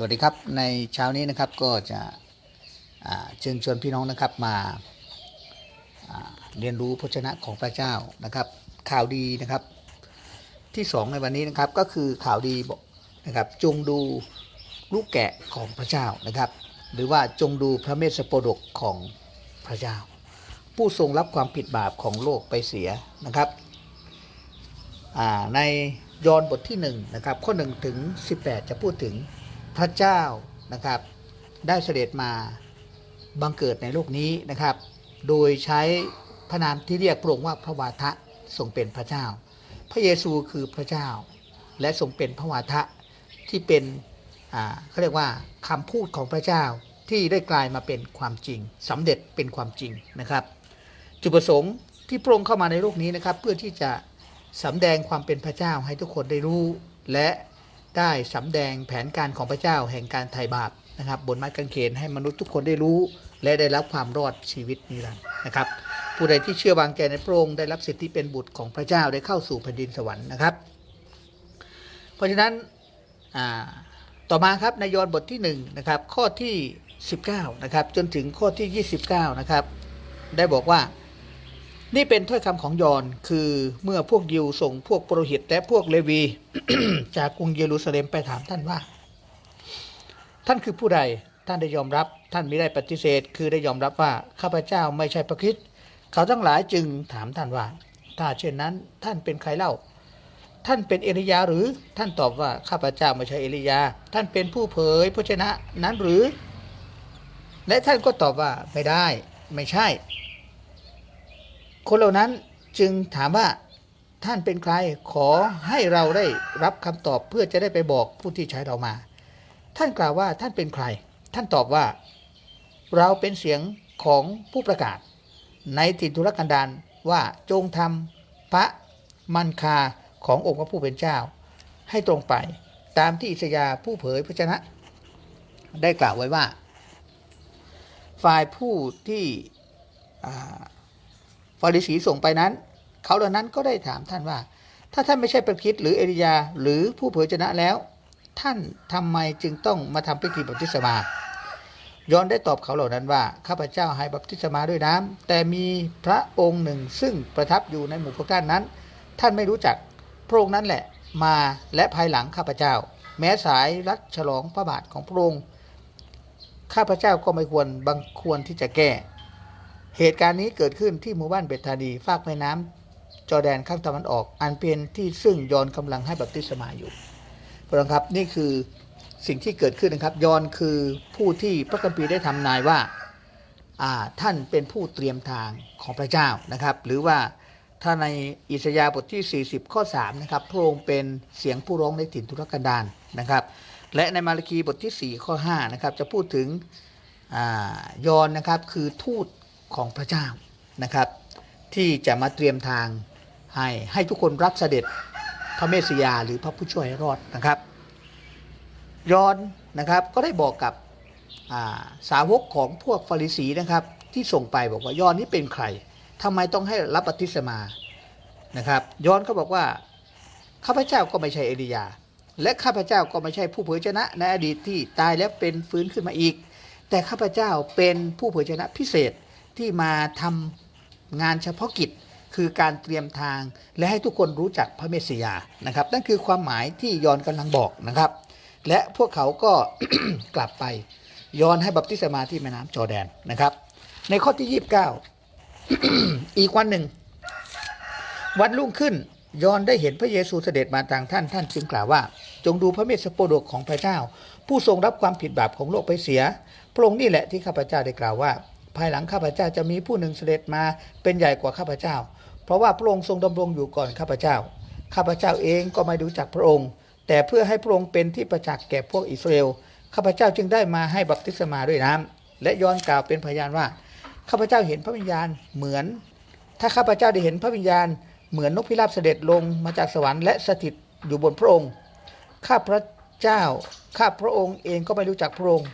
สวัสดีครับในเช้านี้นะครับก็จะเชิญชวนพี่น้องนะครับมาเรียนรู้พระชนะของพระเจ้านะครับ ข่าวดีนะครับที่สองในวันนี้นะครับก็คือข่าวดีนะครับจงดูลูกแกะของพระเจ้านะครับ หรือว่าจงดูพระเมสสโปดกของพระเจ้า ผู้ทรงรับความผิดบาปของโลกไปเสียนะครับในยอห์นบทที่1นะครับข้อ1ถึง18 จะพูดถึง พระเจ้านะครับ ได้เสด็จมาบังเกิดในโลกนี้นะครับ โดยใช้พระนามที่เรียกพระองค์ว่าพระวาทะทรงเป็นพระเจ้า พระเยซูคือพระเจ้า และทรงเป็นพระวาทะที่เป็นอ่าเขาเรียกว่าคำพูดของพระเจ้าที่ได้กลายมาเป็นความจริงสำเร็จเป็นความจริงนะครับ จุดประสงค์ที่พระองค์เข้ามาในโลกนี้นะครับ เพื่อที่จะสำแดงความเป็นพระเจ้าให้ทุกคนได้รู้ และ ได้สำแดงแผนการของพระเจ้าแห่งการไถ่บาปนะครับบนไม้กางเขนให้มนุษย์ทุกคนได้รู้ และได้รับความรอดชีวิตนิรันดร์นะครับ ผู้ใดที่เชื่อวางใจในพระองค์ได้รับสิทธิเป็นบุตรของพระเจ้าได้เข้าสู่แผ่นดินสวรรค์นะครับ เพราะฉะนั้นต่อมาครับในยอห์นบทที่1นะครับข้อที่ 19นะครับจนถึงข้อที่ 29นะครับได้บอกว่า นี่เป็นถ้อยคำของยอนคือเมื่อพวกยิวส่งพวกโปรหิตและพวกเลวี จากกรุงเยรูซาเล็มไปถามท่านว่า ท่านคือผู้ใดท่านได้ยอมรับ ท่านไม่ได้ปฏิเสธ คือได้ยอมรับว่าข้าพเจ้าไม่ใช่พระคริสต์เขาทั้งหลายจึงถามท่านว่า ถ้าเช่นนั้นท่านเป็นใครเล่า ท่านเป็นเอลียาหรือท่านตอบว่าข้าพเจ้าไม่ใช่เอลียา ท่านเป็นผู้เผยพระชนะนั้นหรือ และท่านก็ตอบว่าไม่ได้ ไม่ใช่ คนเหล่านั้นจึงถามว่าท่านเป็นใครขอให้เราได้รับคำตอบเพื่อจะได้ไปบอกผู้ที่ใช้เรามา ท่านกล่าวว่าท่านเป็นใคร ท่านตอบว่า เราเป็นเสียงของผู้ประกาศ ในถิ่นทุรกันดารว่าจงทำพระมันคาขององค์พระผู้เป็นเจ้า ให้ตรงไปตามที่อิสยาผู้เผยพระชนะ ได้กล่าวไว้ว่า ฝ่ายผู้ที่ ฟาริสีส่งไปนั้น เขาเหล่านั้นก็ได้ถามท่านว่า ถ้าท่านไม่ใช่ประคิดหรือเอลียาหรือผู้เผยชนะแล้ว ท่านทำไมจึงต้องมาทำพิธีบัพติศมายอนได้ตอบเขาเหล่านั้นว่าข้าพเจ้าให้บัพติศมาด้วยน้ำแต่มีพระองค์หนึ่งซึ่งประทับอยู่ในหมู่พวกท่านนั้น ท่านไม่รู้จักพระองค์นั้นแหละมาและภายหลังข้าพเจ้า แม้สายรัดฉลองพระบาทของพระองค์ข้าพเจ้าก็ไม่ควรบังควรที่จะแก้ เหตุการณ์นี้เกิดขึ้นที่หมู่บ้านเบธานีฝากแม่น้ำจอแดนข้างตะวันออก อันเป็นที่ซึ่งยอนกำลังให้บัพติศมาอยู่พระองค์ครับนี่คือสิ่งที่เกิดขึ้นนะครับ ยอนคือผู้ที่พระคัมภีร์ได้ทำนายว่าท่านเป็นผู้เตรียมทางของพระเจ้านะครับ หรือว่าถ้าในอิสยาบทที่ 40 ข้อ 3 นะครับ พระองค์เป็นเสียงผู้ร้องในถิ่นทุรกันดารนะครับ และในมาระคีบทที่ 4 ข้อ 5 นะครับ จะพูดถึงอยอนนะครับ คือทูต ของพระเจ้านะครับ ที่จะมาเตรียมทางให้ให้ทุกคนรับเสด็จพระเมสสิยาหรือพระผู้ช่วยรอดนะครับยอนนะครับก็ได้บอกกับาสาวกของพวกฟาริสีนะครับ ที่ส่งไปบอกว่ายอนนี่เป็นใครทำไมต้องให้รับบัพติศมานะครับยอนก็บอกว่าข้าพเจ้าก็ไม่ใช่เอลียา และข้าพเจ้าก็ไม่ใช่ผู้เผยชนะในอดีตที่ตายแล้วเป็นฟื้นขึ้นมาอีก แต่ข้าพเจ้าเป็นผู้เผยชนะพิเศษ ที่มาทำงานเฉพาะกิจคือการเตรียมทางและให้ทุกคนรู้จักพระเมสสิยานะครับ นั่นคือความหมายที่ยอนกำลังบอกนะครับ และพวกเขาก็กลับไปยอนให้บัพติศมาที่แม่น้ำจอแดนนะครับ ในข้อที่ 29 อีกวันหนึ่ง วันรุ่งขึ้นยอนได้เห็นพระเยซูเสด็จมาทางท่านท่านจึงกล่าวว่า จงดูพระเมสสโปโดกของพระเจ้า ผู้ทรงรับความผิดบาปของโลกไปเสีย พระองค์นี่แหละที่ข้าพเจ้าได้กล่าวว่า ภายหลังข้าพเจ้าจะมีผู้หนึ่งเสด็จมาเป็นใหญ่กว่าข้าพเจ้า เพราะว่าพระองค์ทรงดำรงอยู่ก่อนข้าพเจ้า ข้าพเจ้าเองก็ไม่รู้จักพระองค์ แต่เพื่อให้พระองค์เป็นที่ประจักษ์แก่พวกอิสราเอลข้าพเจ้าจึงได้มาให้บัพติศมาด้วยน้ำและย้อนกล่าวเป็นพยานว่าข้าพเจ้าเห็นพระวิญญาณเหมือน ถ้าข้าพเจ้าได้เห็นพระวิญญาณเหมือนนกพิราบเสด็จลงมาจากสวรรค์และสถิตอยู่บนพระองค์ ข้าพระเจ้า ข้าพระองค์เองก็ไม่รู้จักพระองค์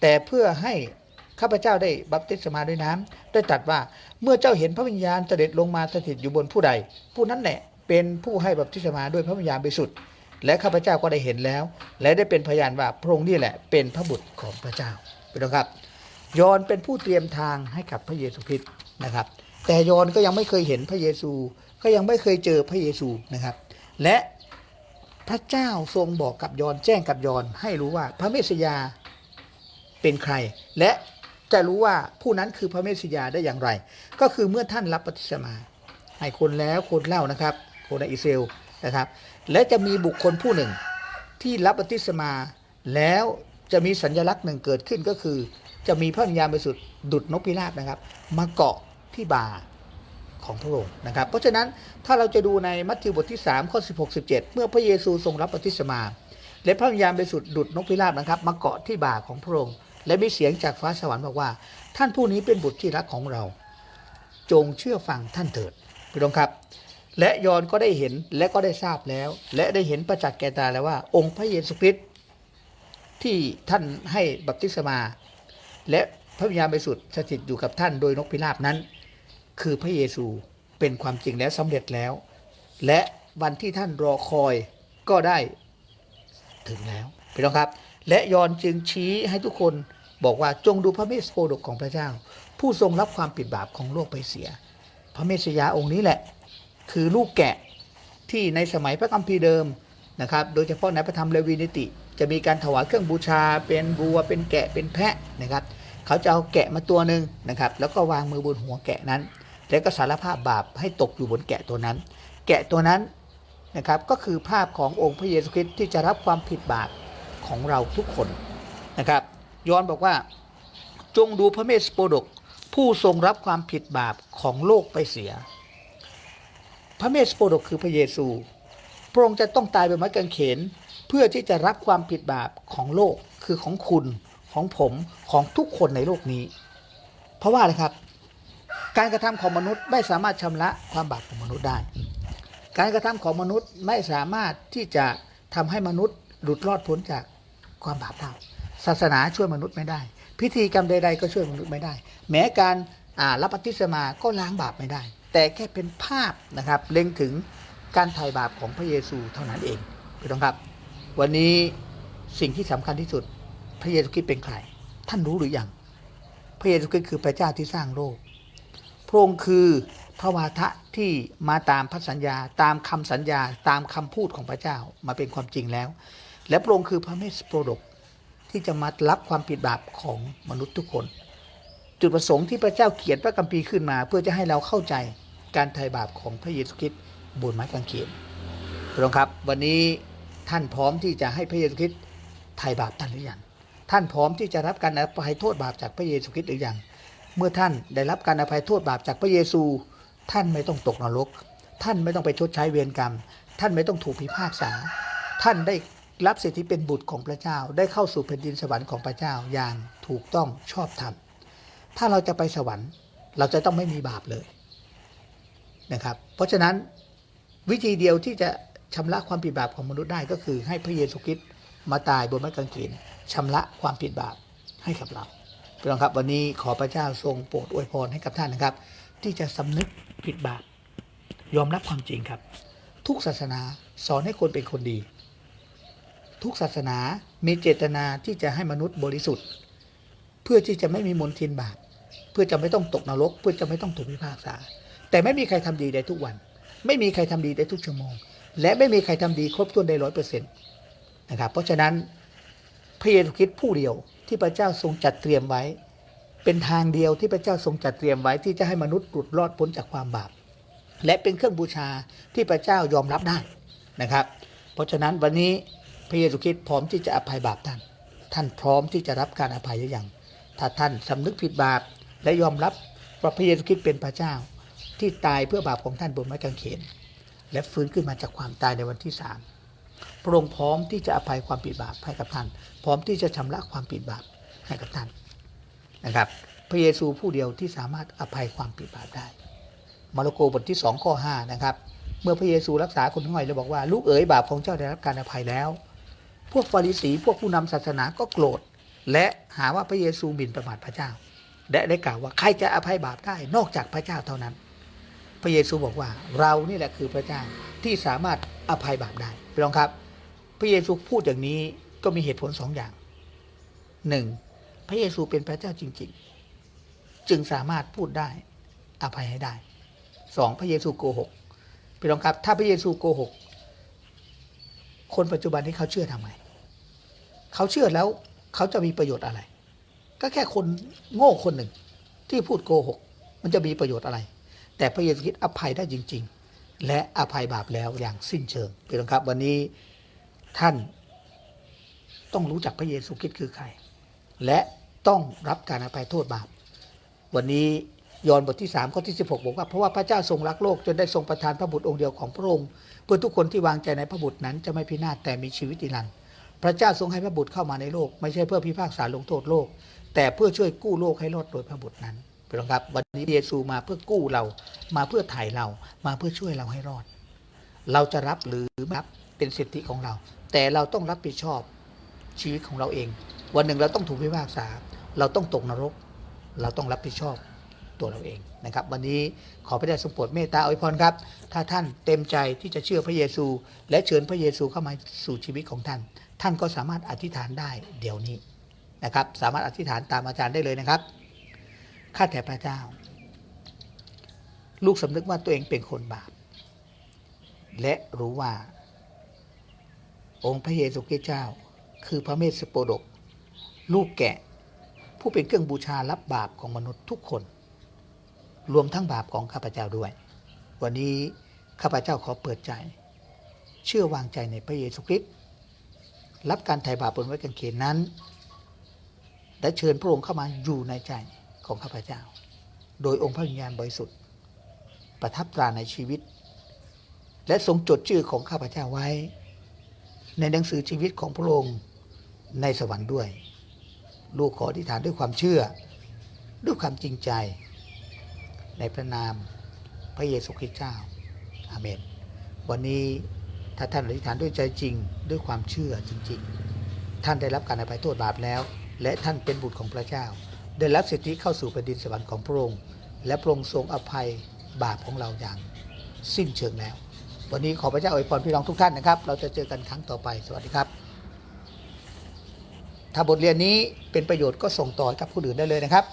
แต่เพื่อให้ ข้าพเจ้าได้บัพติศมาด้วยน้ำได้ตรัสว่าเมื่อเจ้าเห็นพระวิญญาณเสด็จลงมาสถิตอยู่บนผู้ใด ผู้นั้นแหละเป็นผู้ให้บัพติศมาด้วยพระวิญญาณบริสุทธิ์และข้าพเจ้าก็ได้เห็นแล้ว และได้เป็นพยานว่าพระองค์นี่แหละเป็นพระบุตรของพระเจ้าพี่น้องครับ ยอนเป็นผู้เตรียมทางให้กับพระเยซูคริสต์นะครับ แต่ยอนก็ยังไม่เคยเห็นพระเยซู ก็ยังไม่เคยเจอพระเยซูนะครับ และพระเจ้าทรงบอกกับยอนแจ้งกับยอนให้รู้ว่าพระเมสยาเป็นใคร และ จะรู้ว่าผู้นั้นคือพระเมสสิยาได้อย่างไร ก็คือเมื่อท่านรับปฏิสมาให้คนแล้วคนเล่านะครับคนในอิสเอลนะครับ และจะมีบุคคลผู้หนึ่งที่รับปฏิสมาแล้วจะมีสัญลักษณ์หนึ่งเกิดขึ้นก็คือ จะมีพระวิญญาณบริสุทธิ์ดุดนกพิราบนะครับ มาเกาะที่บ่าของพระองค์นะครับ เพราะฉะนั้นถ้าเราจะดูในมัทธิวบทที่3ข้อ16 17 เมื่อพระเยซูทรงรับปฏิสมา และพระวิญญาณบริสุทธิ์ดุดนกพิราบนะครับ มาเกาะที่บ่าของพระองค์ และมีเสียงจากฟ้าสวรรค์บอกว่า ท่านผู้นี้เป็นบุตรที่รักของเรา จงเชื่อฟังท่านเถิดพี่น้องครับ และยอนก็ได้เห็นและก็ได้ทราบแล้ว และได้เห็นประจักษ์แก่ตาแล้วว่า องค์พระเยซูคริสต์ที่ท่านให้บัพติศมา และพระวิญญาณบริสุทธิ์สถิตอยู่กับท่านโดยนกพิราบนั้น คือพระเยซูเป็นความจริงแล้วสำเร็จแล้ว และวันที่ท่านรอคอยก็ได้ถึงแล้วพี่น้องครับ และยอนจึงชี้ให้ทุกคน บอกว่าจงดูพระเมสโปดกของพระเจ้า ผู้ทรงรับความผิดบาปของโลกไปเสีย พระเมสยาองค์นี้แหละ คือลูกแกะที่ในสมัยพระคัมภีร์เดิมนะครับ โดยเฉพาะในพระธรรมเลวีนิติ จะมีการถวายเครื่องบูชา เป็นบัวเป็นแกะเป็นแพะนะครับ เขาจะเอาแกะมาตัวหนึ่งนะครับ แล้วก็วางมือบนหัวแกะนั้น แล้วก็สารภาพบาปให้ตกอยู่บนแกะตัวนั้น แกะตัวนั้นนะครับก็คือภาพขององค์พระเยซูคริสต์ที่จะรับความผิดบาปของเราทุกคนนะครับ ย้อนบอกว่า จงดูพระเมสโปดก ผู้ทรงรับความผิดบาปของโลกไปเสีย พระเมสโปดกคือพระเยซู พระองค์จะต้องตายบนไม้กางเขน เพื่อที่จะรับความผิดบาปของโลกคือของคุณของผมของทุกคนในโลกนี้ เพราะว่าอะไรครับ การกระทำของมนุษย์ไม่สามารถชำระความบาปของมนุษย์ได้ การกระทำของมนุษย์ไม่สามารถที่จะทำให้มนุษย์หลุดรอดพ้นจากความบาปได้ ศาสนาช่วยมนุษย์ไม่ได้ พิธีกรรมใด ๆ ก็ช่วยมนุษย์ไม่ได้ แม้การรับปฏิสมาก็ล้างบาปไม่ได้ แต่แค่เป็นภาพนะครับเล็งถึงการไถ่บาปของพระเยซูเท่านั้นเองพี่น้องครับ วันนี้สิ่งที่สำคัญที่สุดพระเยซูคริสต์เป็นใคร ท่านรู้หรือยังพระเยซูคริสต์คือพระเจ้าที่สร้างโลกพระองค์คือพระวาทะที่มาตามพระสัญญา ตามคำสัญญา ตามคำพูดของพระเจ้ามาเป็นความจริงแล้ว และพระองค์คือพระเมสโปรดก ที่จะมารับความผิดบาปของมนุษย์ทุกคน จุดประสงค์ที่พระเจ้าเขียนพระคัมภีร์ขึ้นมา เพื่อจะให้เราเข้าใจการไถ่บาปของพระเยซูคริสต์บนไม้กางเขนพี่น้องครับ วันนี้ท่านพร้อมที่จะให้พระเยซูคริสต์ไถ่บาปท่านหรือยังท่านพร้อมที่จะรับการอภัยโทษบาปจากพระเยซูคริสต์หรือยังเมื่อท่านได้รับการอภัยโทษบาปจากพระเยซู ท่านไม่ต้องตกนรก ท่านไม่ต้องไปชดใช้เวรกรรม ท่านไม่ต้องถูกพิพากษา ท่านได้ รับสิทธิเป็นบุตรของพระเจ้า ได้เข้าสู่แผ่นดินสวรรค์ของพระเจ้าอย่างถูกต้องชอบธรรม ถ้าเราจะไปสวรรค์ เราจะต้องไม่มีบาปเลยนะครับ เพราะฉะนั้นวิธีเดียวที่จะชำระความผิดบาปของมนุษย์ได้ก็คือ ให้พระเยซูคริสต์มาตายบนไม้กางเขนชำระความผิดบาปให้กับเราพี่น้องครับวันนี้ขอพระเจ้าทรงโปรดอวยพรให้กับท่านนะครับ ที่จะสำนึกผิดบาปยอมรับความจริงครับ ทุกศาสนาสอนให้คนเป็นคนดี ทุกศาสนามีเจตนาที่จะให้มนุษย์บริสุทธิ์ เพื่อที่จะไม่มีมลทินบาปเพื่อจะไม่ต้องตกนรก เพื่อจะไม่ต้องถูกพิพากษา แต่ไม่มีใครทำดีได้ทุกวัน ไม่มีใครทำดีได้ทุกชั่วโมง และไม่มีใครทำดีครบถ้วนได้ร้อยเปอร์เซ็นต์นะครับเพราะฉะนั้นพระเยซูคริสต์ผู้เดียวที่พระเจ้าทรงจัดเตรียมไว้ เป็นทางเดียวที่พระเจ้าทรงจัดเตรียมไว้ที่จะให้มนุษย์หลุดรอดพ้นจากความบาป และเป็นเครื่องบูชาที่พระเจ้ายอมรับได้นะครับ เพราะฉะนั้นวันนี้ พระเยซูคริสต์พร้อมที่จะอภัยบาปท่าน ท่านพร้อมที่จะรับการอภัยหรือยังถ้าท่านสำนึกผิดบาปและยอมรับว่าพระเยซูคริสต์เป็นพระเจ้า ที่ตายเพื่อบาปของท่านบนไม้กางเขน และฟื้นขึ้นมาจากความตายในวันที่สามพระองค์พร้อมที่จะอภัยความผิดบาปให้กับท่าน พร้อมที่จะชำระความผิดบาปให้กับท่านนะครับ พระเยซูผู้เดียวที่สามารถอภัยความผิดบาปได้ มาระโกบทที่2ข้อ5นะครับ เมื่อพระเยซูรักษาคนง่อยแล้วบอกว่าลูกเอ๋ยบาปของเจ้าได้รับการอภัยแล้ว พวกฟาริสีพวกผู้นำศาสนาก็โกรธ และหาว่าพระเยซูหมิ่นประมาทพระเจ้า และได้กล่าวว่าใครจะอภัยบาปได้นอกจากพระเจ้าเท่านั้น พระเยซูบอกว่าเรานี่แหละคือพระเจ้าที่สามารถอภัยบาปได้พี่น้องครับ พระเยซูพูดอย่างนี้ก็มีเหตุผลสองอย่างหนึ่งพระเยซูเป็นพระเจ้าจริง ๆ จึงสามารถพูดได้อภัยให้ได้สองพระเยซูโกหกพี่น้องครับ ถ้าพระเยซูโกหกคนปัจจุบันนี้เขาเชื่อทำไม เขาเชื่อแล้วเขาจะมีประโยชน์อะไร ก็แค่คนโง่คนหนึ่งที่พูดโกหก มันจะมีประโยชน์อะไร แต่พระเยซูคริสต์อภัยได้จริง ๆ และอภัยบาปแล้วอย่างสิ้นเชิงพี่น้องครับ วันนี้ท่านต้องรู้จักพระเยซูคริสต์คือใคร และต้องรับการอภัยโทษบาป วันนี้ยอห์นบทที่3ข้อที่ 16 บอกว่าเพราะว่าพระเจ้าทรงรักโลกจนได้ทรงประทานพระบุตรองค์เดียวของพระองค์เพื่อทุกคนที่วางใจในพระบุตรนั้นจะไม่พินาศแต่มีชีวิตนิรันดร์ พระเจ้าทรงให้พระบุตรเข้ามาในโลก ไม่ใช่เพื่อพิพากษาลงโทษโลก แต่เพื่อช่วยกู้โลกให้รอดโดยพระบุตรนั้นพี่น้องครับวันนี้เยซูมาเพื่อกู้เรา มาเพื่อไถ่เรา มาเพื่อช่วยเราให้รอด เราจะรับหรือไม่รับเป็นสิทธิของเรา แต่เราต้องรับผิดชอบชีวิตของเราเอง วันหนึ่งเราต้องถูกพิพากษา เราต้องตกนรก เราต้องรับผิดชอบตัวเราเองนะครับ วันนี้ขอพระเจ้าทรงโปรดเมตตาอวยพรครับ ถ้าท่านเต็มใจที่จะเชื่อพระเยซู และเชิญพระเยซูเข้ามาสู่ชีวิตของท่าน ท่านก็สามารถอธิษฐานได้เดี๋ยวนี้นะครับ สามารถอธิษฐานตามอาจารย์ได้เลยนะครับข้าแต่พระเจ้า ลูกสำนึกว่าตัวเองเป็นคนบาป และรู้ว่า องค์พระเยซูคริสต์เจ้า คือพระเมสสโปดก ลูกแกะ ผู้เป็นเครื่องบูชารับบาปของมนุษย์ทุกคน รวมทั้งบาปของข้าพเจ้าด้วย วันนี้ข้าพเจ้าขอเปิดใจ เชื่อวางใจในพระเยซูคริสต์ รับการไถ่บาปบนไว้กางเขนนั้น และเชิญพระองค์เข้ามาอยู่ในใจของข้าพเจ้า โดยองค์พระวิญญาณบริสุทธิ์ ประทับตราในชีวิต และทรงจดชื่อของข้าพเจ้าไว้ ในหนังสือชีวิตของพระองค์ในสวรรค์ด้วย ลูกขออธิษฐานด้วยความเชื่อ ด้วยความจริงใจ ในพระนามพระเยซูคริสต์เจ้าอาเมน วันนี้ ถ้าท่านอธิษฐานด้วยใจจริง ด้วยความเชื่อจริง ๆ ท่านได้รับการอภัยโทษบาปแล้ว และท่านเป็นบุตรของพระเจ้า ได้รับสิทธิเข้าสู่แผ่นดินสวรรค์ของพระองค์ และพระองค์ทรงอภัยบาปของเราอย่าง สิ้นเชิงแล้ว วันนี้ขอพระเจ้าอวยพรพี่น้องทุกท่านนะครับ เราจะเจอกันครั้งต่อไป สวัสดีครับ ถ้าบทเรียนนี้เป็นประโยชน์ก็ส่งต่อให้กับผู้อื่นได้เลยนะครับ